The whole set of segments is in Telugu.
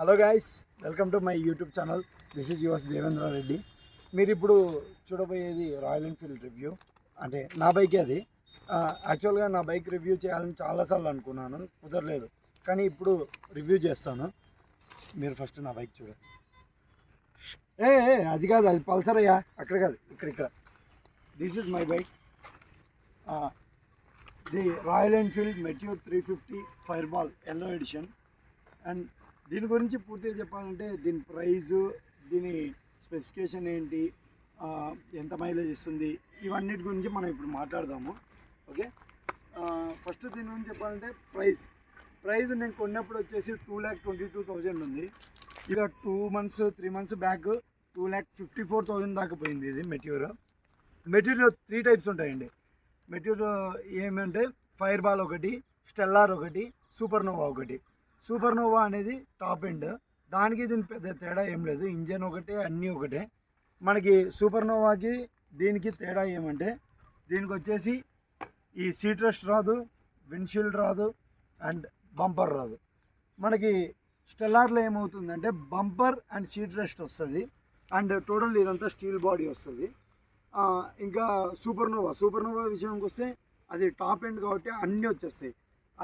Hello guys welcome to my YouTube channel this is yours Devendra Reddy మీరు ఇప్పుడు చూడబోయేది రాయల్ ఎన్ఫీల్డ్ రివ్యూ అంటే నా బైకే అది. యాక్చువల్గా నా బైక్ రివ్యూ చేయాలని చాలాసార్లు అనుకున్నాను. కుదరలేదు. కానీ ఇప్పుడు రివ్యూ చేస్తాను. మీరు ఫస్ట్ నా బైక్ చూడండి. ఏ ఏ, అది కాదు అది పల్సర్ అయ్యా. అక్కడ కాదు ఇక్కడ ఇక్కడ. This is my bike the Royal Enfield Meteor three fifty Fireball yellow edition and దీని గురించి పూర్తిగా చెప్పాలంటే దీని ప్రైజు దీని స్పెసిఫికేషన్ ఏంటి ఎంత మైలేజ్ ఇస్తుంది ఇవన్నిటి గురించి మనం ఇప్పుడు మాట్లాడదాము. ఓకే? ఫస్ట్ దీని గురించి చెప్పాలంటే ప్రైస్. ప్రైస్ నేను కొన్నప్పుడు వచ్చేసి two lakh twenty two thousand ఉంది. ఇక two months three months back two lakh fifty four thousand దాకా పోయింది ఇది మెటీరియల్. మెటీరియల్ త్రీ టైప్స్ ఉంటాయండి. మెటీరియల్ ఏమంటే ఫైర్ బాల్ ఒకటి స్టెల్లార్ ఒకటి సూపర్ నోవా ఒకటి. సూపర్ నోవా అనేది టాప్ ఎండ్. దానికి దీని పెద్ద తేడా ఏం లేదు. ఇంజన్ ఒకటే అన్నీ ఒకటే. మనకి సూపర్ నోవాకి దీనికి తేడా ఏమంటే దీనికి వచ్చేసి ఈ సీట్ రెస్ట్ రాదు విండ్షీల్డ్ రాదు అండ్ బంపర్ రాదు. మనకి స్టెల్లార్లో ఏమవుతుందంటే బంపర్ అండ్ సీట్ రెస్ట్ వస్తుంది అండ్ టోటల్ ఇదంతా స్టీల్ బాడీ వస్తుంది. ఇంకా సూపర్ నోవా సూపర్ నోవా వస్తే అది టాప్ ఎండ్ కాబట్టి అన్నీ వచ్చేస్తాయి.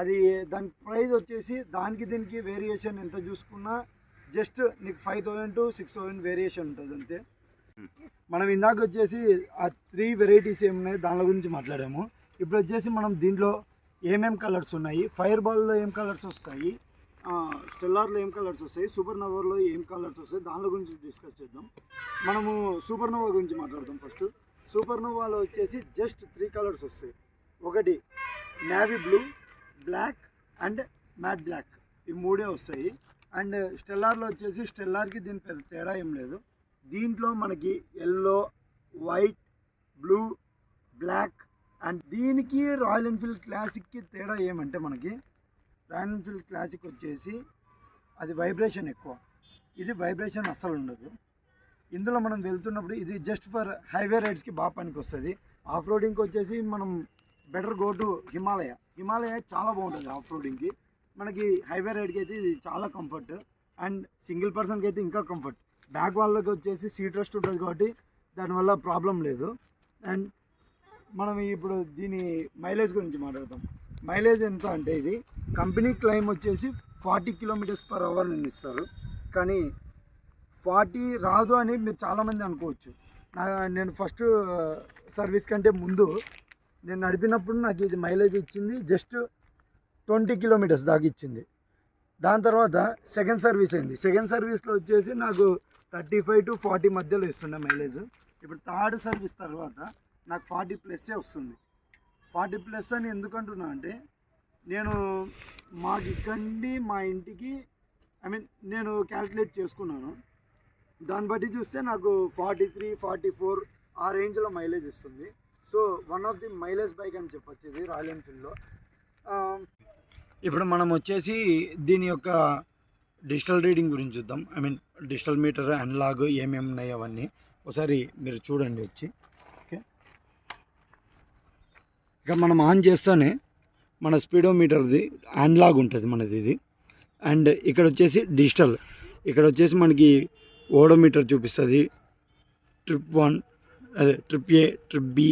అది దాని ప్రైస్ వచ్చేసి దానికి దీనికి వేరియేషన్ ఎంత చూసుకున్నా జస్ట్ నీకు five thousand to six thousand variation ఉంటుంది అంతే. మనం ఇందాక వచ్చేసి ఆ త్రీ వెరైటీస్ ఏమున్నాయి దాని గురించి మాట్లాడాము. ఇప్పుడు వచ్చేసి మనం దీంట్లో ఏమేం కలర్స్ ఉన్నాయి? ఫైర్ బాల్లో ఏం కలర్స్ వస్తాయి? స్టెల్లార్లో ఏం కలర్స్ వస్తాయి? సూపర్ నవర్లో ఏం కలర్స్ వస్తాయి? దాని గురించి డిస్కస్ చేద్దాం. మనము సూపర్ నోవా గురించి మాట్లాడదాం ఫస్ట్ సూపర్ నోవాలో వచ్చేసి జస్ట్ త్రీ కలర్స్ వస్తాయి. ఒకటి navy blue black and matte black. ఈ మూడే వస్తాయి. అండ్ స్టెల్లార్లో వచ్చేసి స్టెల్లార్కి దీని పెద్ద తేడా ఏం లేదు. దీంట్లో మనకి yellow white blue black and దీనికి రాయల్ ఎన్ఫీల్డ్ క్లాసిక్కి తేడా ఏమంటే మనకి రాయల్ ఎన్ఫీల్డ్ క్లాసిక్ వచ్చేసి అది వైబ్రేషన్ ఎక్కువ. ఇది వైబ్రేషన్ అస్సలు ఉండదు. ఇందులో మనం వెళ్తున్నప్పుడు ఇది జస్ట్ ఫర్ హైవే రైడ్స్కి బాగా పనికి వస్తుంది ఆఫ్ రోడింగ్కి వచ్చేసి మనం better go to Himalaya. Himalaya చాలా బాగుంటుంది ఆఫ్ రోడింగ్కి. మనకి హైవే రైడ్కి అయితే ఇది చాలా కంఫర్ట్. అండ్ సింగిల్ పర్సన్కి అయితే ఇంకా కంఫర్ట్. బ్యాక్ వాళ్ళకి వచ్చేసి సీట్ రెస్ట్ ఉంటుంది కాబట్టి దానివల్ల ప్రాబ్లం లేదు. అండ్ మనం ఇప్పుడు దీని మైలేజ్ గురించి మాట్లాడతాం మైలేజ్ ఎంత అంటే ఇది కంపెనీ క్లైమ్ వచ్చేసి ఫార్టీ కిలోమీటర్స్ పర్ అవర్ నేను ఇస్తారు. కానీ ఫార్టీ రాదు అని మీరు చాలామంది అనుకోవచ్చు. నా నేను ఫస్ట్ సర్వీస్ కంటే ముందు నేను నడిపినప్పుడు నాకు ఇది మైలేజ్ ఇచ్చింది జస్ట్ ట్వంటీ కిలోమీటర్స్ దాకా ఇచ్చింది. దాని తర్వాత సెకండ్ సర్వీస్ అయింది. సెకండ్ సర్వీస్లో వచ్చేసి నాకు థర్టీ ఫైవ్ టు ఫార్టీ మధ్యలో ఇస్తుండే మైలేజ్. ఇప్పుడు థర్డ్ సర్వీస్ తర్వాత నాకు ఫార్టీ ప్లస్సే వస్తుంది. ఫార్టీ ప్లస్ అని ఎందుకంటున్నా అంటే నేను మాకు ఇక్కడి మా ఇంటికి ఐ మీన్ నేను క్యాల్కులేట్ చేసుకున్నాను. దాన్ని బట్టి చూస్తే నాకు ఫార్టీ త్రీ ఫార్టీ ఫోర్ ఆ రేంజ్లో మైలేజ్ ఇస్తుంది. So one of the mileage bike అని చెప్పొచ్చు ఇది రాయల్ ఎన్ఫీల్డ్లో um, ఇప్పుడు మనం వచ్చేసి దీని యొక్క డిజిటల్ రీడింగ్ గురించి చూద్దాం. I mean digital meter analogue ఏమేమి ఉన్నాయి అవన్నీ. ఒకసారి మీరు చూడండి వచ్చి. ఓకే ఇక మనం ఆన్ చేస్తేనే మన స్పీడోమీటర్ది అనలాగ్ ఉంటుంది మనది ఇది. అండ్ ఇక్కడ వచ్చేసి డిజిటల్ ఇక్కడ వచ్చేసి మనకి ఓడోమీటర్ చూపిస్తుంది. ట్రిప్ వన్ అదే trip A trip B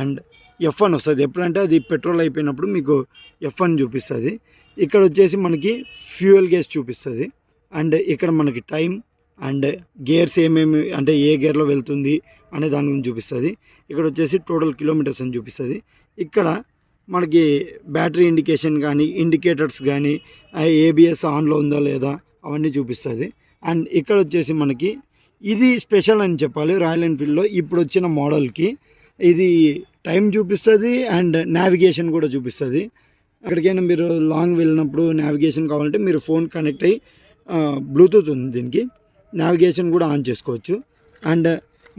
and F one వస్తుంది. ఎప్పుడంటే అది పెట్రోల్ అయిపోయినప్పుడు మీకు ఎఫ్ వన్ చూపిస్తుంది. ఇక్కడ వచ్చేసి మనకి ఫ్యూయల్ గేస్ చూపిస్తుంది. అండ్ ఇక్కడ మనకి టైం అండ్ గేర్స్ ఏమేమి అంటే ఏ గేర్లో వెళ్తుంది అనే దాని గురించి చూపిస్తుంది. ఇక్కడ వచ్చేసి టోటల్ కిలోమీటర్స్ అని చూపిస్తుంది. ఇక్కడ మనకి బ్యాటరీ ఇండికేషన్ కానీ ఇండికేటర్స్ కానీ ఏబిఎస్ ఆన్లో ఉందా లేదా అవన్నీ చూపిస్తుంది. అండ్ ఇక్కడ వచ్చేసి మనకి ఇది స్పెషల్ అని చెప్పాలి. రాయల్ ఎన్ఫీల్డ్లో ఇప్పుడు వచ్చిన మోడల్కి ఇది టైం చూపిస్తుంది అండ్ నావిగేషన్ కూడా చూపిస్తుంది. ఎక్కడికైనా మీరు లాంగ్ వెళ్ళినప్పుడు నావిగేషన్ కావాలంటే మీరు ఫోన్ కనెక్ట్ అయ్యి బ్లూటూత్ ఉంది దీనికి. నావిగేషన్ కూడా ఆన్ చేసుకోవచ్చు. అండ్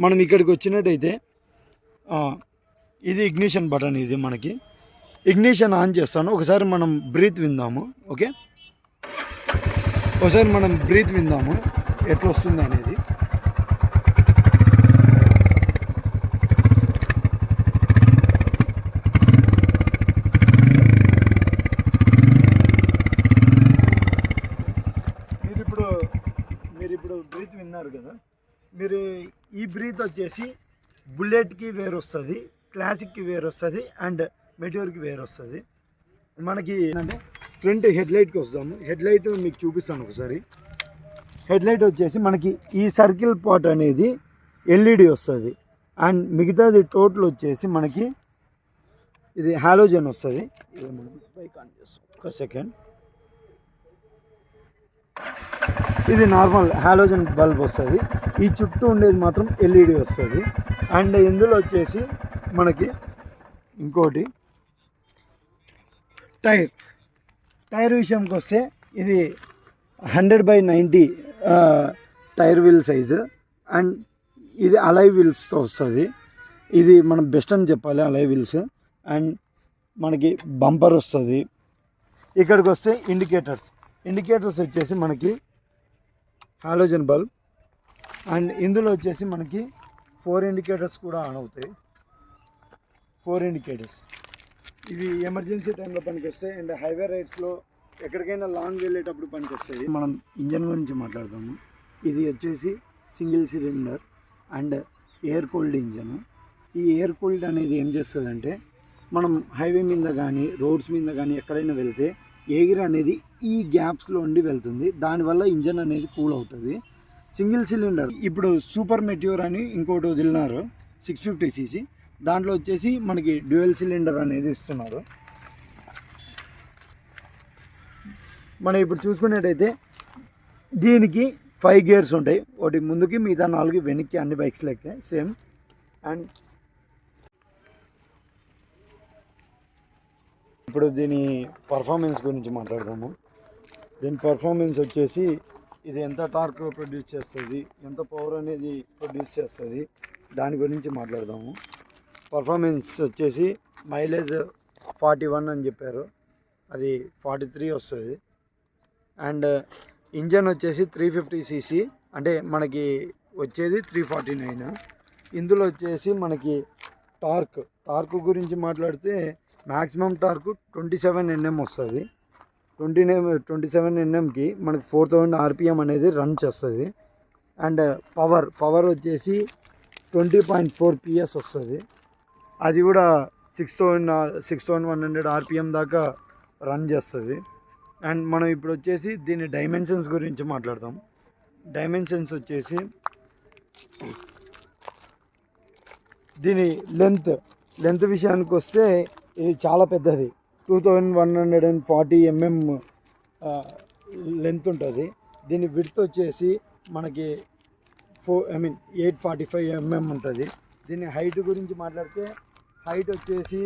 మనం ఇక్కడికి వచ్చినట్టయితే ఇది ఇగ్నిషన్ బటన్ ఇది మనకి. ఇగ్నిషన్ ఆన్ చేస్తాను. ఒకసారి మనం బ్రీత్ విందాము. ఓకే? ఒకసారి మనం బ్రీత్ విందాము. ఎట్లా వస్తుంది అనేది మీరు ఇప్పుడు బ్రీత్ విన్నారు కదా మీరు ఈ బ్రీత్ వచ్చేసి బుల్లెట్కి వేరు వస్తుంది క్లాసిక్కి వేరు వస్తుంది అండ్ మెట్యూర్కి వేరు వస్తుంది మనకి అంటే ఫ్రంట్ హెడ్ లైట్కి వస్తాము. హెడ్ లైట్ మీకు చూపిస్తాను ఒకసారి. హెడ్ లైట్ వచ్చేసి మనకి ఈ సర్కిల్ పాట్ అనేది ఎల్ఈడి వస్తుంది. అండ్ మిగతాది టోటల్ వచ్చేసి మనకి ఇది హాలోజన్ వస్తుంది. ఇది మనం బైక్ ఆన్ చేస్తాం. ఒక సెకండ్. ఇది నార్మల్ హాలోజన్ బల్బ్ వస్తుంది. ఈ చుట్టూ ఉండేది మాత్రం ఎల్ఈడి వస్తుంది. అండ్ ఇందులో వచ్చేసి మనకి ఇంకోటి టైర్. టైర్ విషయంకి వస్తే ఇది hundred by ninety tyre wheel size. And ఇది అలై వీల్స్తో వస్తుంది. ఇది మనం బెస్ట్ అని చెప్పాలి అలై వీల్స్. అండ్ మనకి బంపర్ వస్తుంది. ఇక్కడికి వస్తే ఇండికేటర్స్. ఇండికేటర్స్ వచ్చేసి మనకి హాలోజన్ బల్బ్ అండ్ ఇందులో వచ్చేసి మనకి ఫోర్ ఇండికేటర్స్ కూడా ఆన్ అవుతాయి. ఫోర్ ఇండికేటర్స్ ఇవి ఎమర్జెన్సీ టైంలో పనికొస్తాయి అండ్ హైవే రైడ్స్లో ఎక్కడికైనా లాంగ్ వెళ్ళేటప్పుడు పనికొస్తాయి. మనం ఇంజన్ గురించి మాట్లాడదాము. ఇది వచ్చేసి single cylinder and air cooled engine. ఈ ఎయిర్ కూల్డ్ అనేది ఏం చేస్తుందంటే మనం హైవే మీద కానీ రోడ్స్ మీద కానీ ఎక్కడైనా వెళ్తే ఎయిర్ అనేది ఈ గ్యాప్స్లో ఉండి వెళ్తుంది. దానివల్ల ఇంజన్ అనేది కూల్ అవుతుంది. సింగిల్ సిలిండర్ ఇప్పుడు సూపర్ మెట్యూర్ అని ఇంకోటి వదిలినారు సిక్స్ ఫిఫ్టీ సీసీ దాంట్లో వచ్చేసి మనకి డ్యూయల్ సిలిండర్ అనేది ఇస్తున్నారు. మనం ఇప్పుడు చూసుకున్నట్టయితే దీనికి ఫైవ్ గేర్స్ ఉంటాయి. ఒకటి ముందుకి మిగతా నాలుగు వెనక్కి అన్ని బైక్స్ లెక్క సేమ్ అండ్ ఇప్పుడు దీని పర్ఫార్మెన్స్ గురించి మాట్లాడదాము. దీని పర్ఫార్మెన్స్ వచ్చేసి ఇది ఎంత టార్క్ ప్రొడ్యూస్ చేస్తుంది ఎంత పవర్ అనేది ప్రొడ్యూస్ చేస్తుంది దాని గురించి మాట్లాడదాము. పర్ఫార్మెన్స్ వచ్చేసి మైలేజ్ ఫార్టీ వన్ అని చెప్పారు. అది ఫార్టీ త్రీ వస్తుంది. అండ్ ఇంజన్ వచ్చేసి త్రీ ఫిఫ్టీ సీసీ అంటే మనకి వచ్చేది త్రీ ఫార్టీ నైన్ ఇందులో వచ్చేసి మనకి టార్క్ టార్క్ గురించి మాట్లాడితే maximum torque twenty seven Nm వస్తుంది. ట్వంటీ ట్వంటీ సెవెన్ ఎన్ఎంకి మనకు ఫోర్ థౌజండ్ ఆర్పిఎం అనేది రన్ చేస్తుంది. అండ్ పవర్ పవర్ వచ్చేసి ట్వంటీ పాయింట్ ఫోర్ పిఎస్ వస్తుంది. అది కూడా six thousand six thousand one hundred RPM దాకా రన్ చేస్తుంది. అండ్ మనం ఇప్పుడు వచ్చేసి దీని డైమెన్షన్స్ గురించి మాట్లాడదాం డైమెన్షన్స్ వచ్చేసి దీని లెంత్ లెంత్ విషయానికి వస్తే ఇది చాలా పెద్దది. Two thousand one hundred and forty mm length ఉంటుంది. దీని విడ్త్ వచ్చేసి మనకి four I mean eight forty five mm ఉంటుంది. దీని హైట్ గురించి మాట్లాడితే హైట్ వచ్చేసి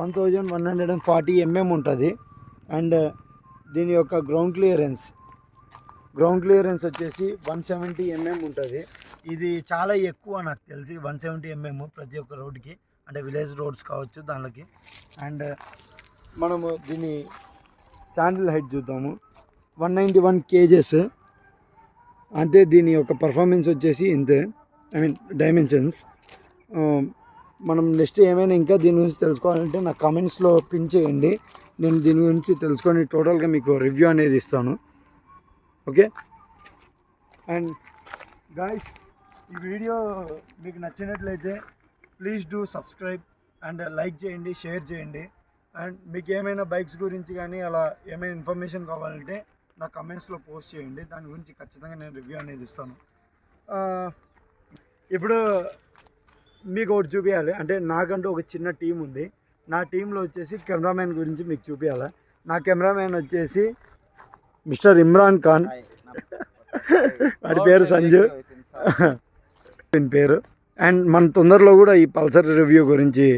one thousand one hundred and forty mm ఉంటుంది. అండ్ దీని యొక్క గ్రౌండ్ క్లియరెన్స్ గ్రౌండ్ క్లియరెన్స్ వచ్చేసి వన్ సెవెంటీ ఎంఎం ఉంటుంది. ఇది చాలా ఎక్కువ నాకు తెలిసి వన్ సెవెంటీ ఎంఎం ప్రతి ఒక్క రోడ్కి అంటే విలేజ్ రోడ్స్ కావచ్చు దానికి అండ్ మనము దీని శాండిల్ హైట్ చూద్దాము. One ninety one kgs. అంతే దీని యొక్క పర్ఫార్మెన్స్ వచ్చేసి ఇంతే. I mean dimensions. మనం నెక్స్ట్ ఏమైనా ఇంకా దీని గురించి తెలుసుకోవాలంటే నా కమెంట్స్లో పిన్ చేయండి. నేను దీని గురించి తెలుసుకొని టోటల్గా మీకు రివ్యూ అనేది ఇస్తాను. ఓకే? అండ్ గాయస్ ఈ వీడియో మీకు నచ్చినట్లయితే please do subscribe and like చేయండి షేర్ చేయండి. అండ్ మీకు ఏమైనా బైక్స్ గురించి కానీ అలా ఏమైనా ఇన్ఫర్మేషన్ కావాలంటే నా కమెంట్స్లో పోస్ట్ చేయండి. దాని గురించి ఖచ్చితంగా నేను రివ్యూ అనేది ఇస్తాను. ఇప్పుడు మీకు ఒకటి చూపించాలి అంటే నాకంటూ ఒక చిన్న టీం ఉంది. నా టీంలో వచ్చేసి కెమెరామ్యాన్ గురించి మీకు చూపించాలి నా కెమెరామ్యాన్ వచ్చేసి మిస్టర్ ఇమ్రాన్ ఖాన్. వాడి పేరు సంజు. పేరు. అండ్ మన తొందరలో కూడా ఈ పల్సర్ రివ్యూ గురించి